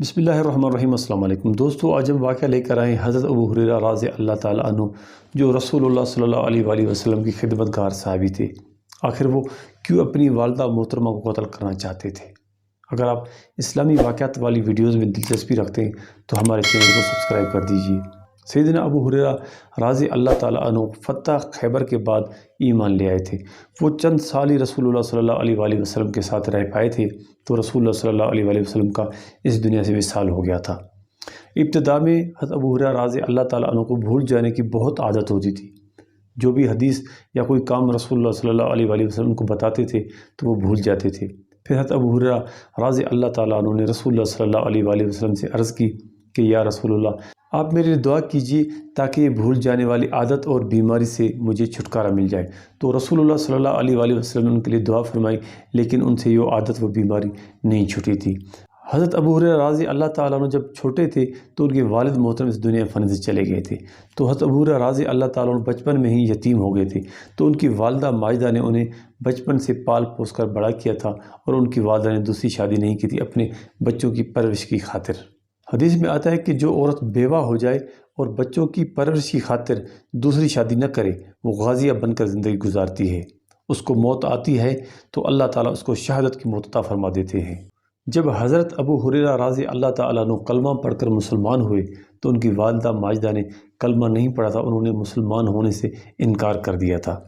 بسم اللہ الرحمن الرحیم، السلام علیکم۔ دوستو، آج ہم واقعہ لے کر آئے ہیں حضرت ابو حریرہ رضی اللہ تعالیٰ عنہ، جو رسول اللہ صلی اللہ علیہ وآلہ وسلم کی خدمت گار صحابی تھے۔ آخر وہ کیوں اپنی والدہ محترمہ کو قتل کرنا چاہتے تھے؟ اگر آپ اسلامی واقعات والی ویڈیوز میں دلچسپی رکھتے ہیں، تو ہمارے چینل کو سبسکرائب کر دیجیے۔ سیدنا ابو حریرہ راضی اللہ تعالیٰ عنہ فتح خیبر کے بعد ایمان لے آئے تھے۔ وہ چند سال ہی رسول اللہ صلی اللہ علیہ وآلہ وسلم کے ساتھ رہ پائے تھے تو رسول اللہ صلی اللہ علیہ وآلہ وسلم کا اس دنیا سے وصال ہو گیا تھا۔ ابتدا میں حضرت ابو حریرہ راضی اللہ تعالیٰ عنہ کو بھول جانے کی بہت عادت ہوتی تھی۔ جو بھی حدیث یا کوئی کام رسول اللہ صلی اللہ علیہ وآلہ وسلم کو بتاتے تھے تو وہ بھول جاتے تھے۔ پھر حضرت ابو حریرہ راضی اللہ تعالیٰ عنہ نے رسول اللہ صلی اللہ علیہ وآلہ وسلم سے عرض کی کہ یا رسول اللہ، آپ میرے لیے دعا کیجیے تاکہ یہ بھول جانے والی عادت اور بیماری سے مجھے چھٹکارا مل جائے۔ تو رسول اللہ صلی اللہ علیہ وآلہ وسلم نے ان کے لیے دعا فرمائی، لیکن ان سے یہ عادت و بیماری نہیں چھٹی تھی۔ حضرت ابو حریرہ اللہ تعالیٰ عنہ جب چھوٹے تھے تو ان کے والد محترم اس دنیا فن سے چلے گئے تھے۔ تو حضرت ابو حریرہ اللہ تعالیٰ عنہ بچپن میں ہی یتیم ہو گئے تھے۔ تو ان کی والدہ ماجدہ نے انہیں بچپن سے پال پوس کر بڑا کیا تھا اور ان کی والدہ نے دوسری شادی نہیں کی تھی، اپنے بچوں کی پرورش کی خاطر۔ حدیث میں آتا ہے کہ جو عورت بیوہ ہو جائے اور بچوں کی پرورش کی خاطر دوسری شادی نہ کرے، وہ غازیہ بن کر زندگی گزارتی ہے۔ اس کو موت آتی ہے تو اللہ تعالیٰ اس کو شہادت کی موت عطا فرما دیتے ہیں۔ جب حضرت ابو حریرہ راضی اللہ تعالیٰ عنہ کلمہ پڑھ کر مسلمان ہوئے تو ان کی والدہ ماجدہ نے کلمہ نہیں پڑھا تھا، انہوں نے مسلمان ہونے سے انکار کر دیا تھا۔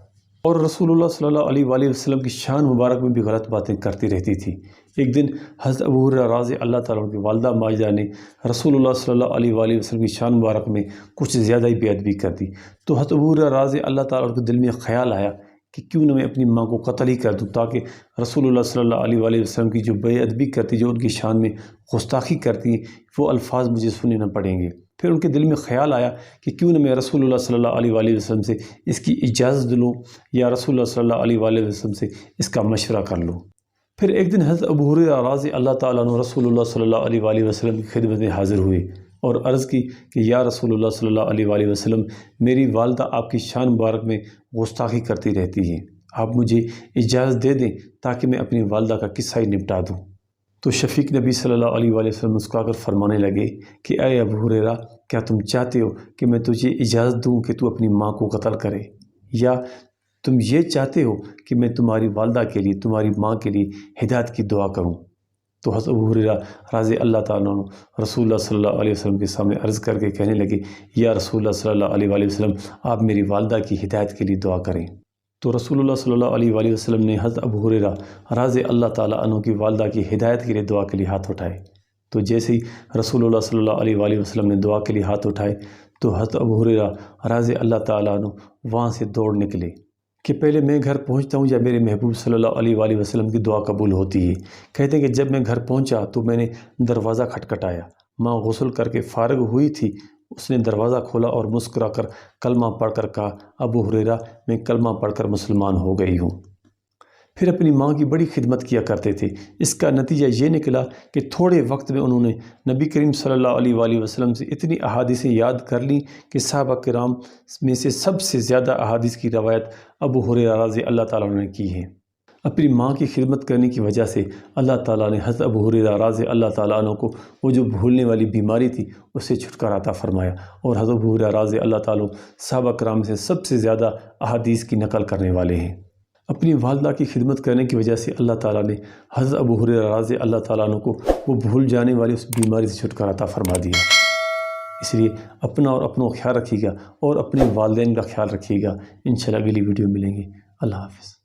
اور رسول اللہ صلی اللہ علیہ وآلہ وسلم کی شان مبارک میں بھی غلط باتیں کرتی رہتی تھی۔ ایک دن حضرت ابو حریرہ اللہ تعالیٰ کی والدہ ماجدہ نے رسول اللہ صلی اللہ علیہ وآلہ وسلم کی شان مبارک میں کچھ زیادہ ہی بے ادبی کر دی۔ تو حضرت ابو حریرہ اللہ تعالیٰ کے دل میں خیال آیا کہ کیوں نہ میں اپنی ماں کو قتل ہی کر دوں تاکہ رسول اللہ صلی اللہ علیہ وآلہ وسلم کی جو بے ادبی کرتی جو ان کی شان میں گستاخی کرتی وہ الفاظ مجھے سننے نہ پڑیں گے۔ پھر ان کے دل میں خیال آیا کہ کیوں نہ میں رسول اللہ صلی اللہ علیہ وآلہ وسلم سے اس کی اجازت لوں یا رسول اللہ صلی اللہ علیہ وآلہ وسلم سے اس کا مشورہ کر لوں۔ پھر ایک دن حضرت ابو حریرہ راضی اللہ تعالیٰ عنہ رسول اللہ صلی اللہ علیہ وآلہ وسلم کی خدمت میں حاضر ہوئے اور عرض کی کہ یا رسول اللہ صلی اللہ علیہ وآلہ وسلم، میری والدہ آپ کی شان مبارک میں گستاخی کرتی رہتی ہیں۔ آپ مجھے اجازت دے دیں تاکہ میں اپنی والدہ کا قصہ ہی نپٹا دوں۔ تو شفیق نبی صلی اللہ علیہ وآلہ وسلم مسکرا کر فرمانے لگے کہ اے ابو حریرہ کیا تم چاہتے ہو کہ میں تجھے اجازت دوں کہ تو اپنی ماں کو قتل کرے؟ یا تم یہ چاہتے ہو کہ میں تمہاری والدہ کے لیے، تمہاری ماں کے لیے ہدایت کی دعا کروں؟ تو حضرت ابو حریرہ راضی اللہ تعالیٰ عنہ رسول اللہ صلی اللہ علیہ وسلم کے سامنے عرض کر کے کہنے لگے، یا رسول اللہ صلی اللہ علیہ وآلہ وسلم، آپ میری والدہ کی ہدایت کے لیے دعا کریں۔ تو رسول اللہ صلی اللہ علیہ وآلہ وسلم نے حضرت ابو حریرہ راضی اللہ تعالیٰ عنہ کی والدہ کی ہدایت کے لیے دعا کے لیے ہاتھ اٹھائے۔ تو جیسے ہی رسول اللہ صلی اللہ علیہ وآلہ وسلم نے دعا کے لیے ہاتھ اٹھائے، تو حضرت ابو حریرہ راضی اللہ تعالیٰ عنہ وہاں سے دوڑ نکلے کہ پہلے میں گھر پہنچتا ہوں یا میرے محبوب صلی اللہ علیہ وآلہ وسلم کی دعا قبول ہوتی ہے۔ کہتے ہیں کہ جب میں گھر پہنچا تو میں نے دروازہ کھٹکھٹایا۔ ماں غسل کر کے فارغ ہوئی تھی اس نے دروازہ کھولا اور مسکرا کر کلمہ پڑھ کر کہا، ابو حریرہ میں کلمہ پڑھ کر مسلمان ہو گئی ہوں۔ پھر اپنی ماں کی بڑی خدمت کیا کرتے تھے۔ اس کا نتیجہ یہ نکلا کہ تھوڑے وقت میں انہوں نے نبی کریم صلی اللہ علیہ وآلہ وسلم سے اتنی احادیثیں یاد کر لیں کہ صحابہ کرام میں سے سب سے زیادہ احادیث کی روایت ابو حریرہ رضی اللہ تعالیٰ نے کی ہے۔ اپنی ماں کی خدمت کرنے کی وجہ سے اللہ تعالیٰ نے حضرت ابو حریرہ راضی اللہ تعالیٰ عنہ کو وہ جو بھولنے والی بیماری تھی اس سے چھٹکارا عطا فرمایا اور حضرت ابو حریرہ راضی اللہ تعالیٰ صحابہ کرام سے سب سے زیادہ احادیث کی نقل کرنے والے ہیں۔ اپنی والدہ کی خدمت کرنے کی وجہ سے اللہ تعالیٰ نے حضرت ابو حریرہ راضی اللہ تعالیٰ عنہ کو وہ بھول جانے والی اس بیماری سے چھٹکارا عطا فرما دیا۔ اس لیے اپنا اور اپنوں خیال رکھیے گا اور اپنے والدین کا خیال رکھیے گا۔ انشاءاللہ اگلی ویڈیو ملیں گے۔ اللہ حافظ۔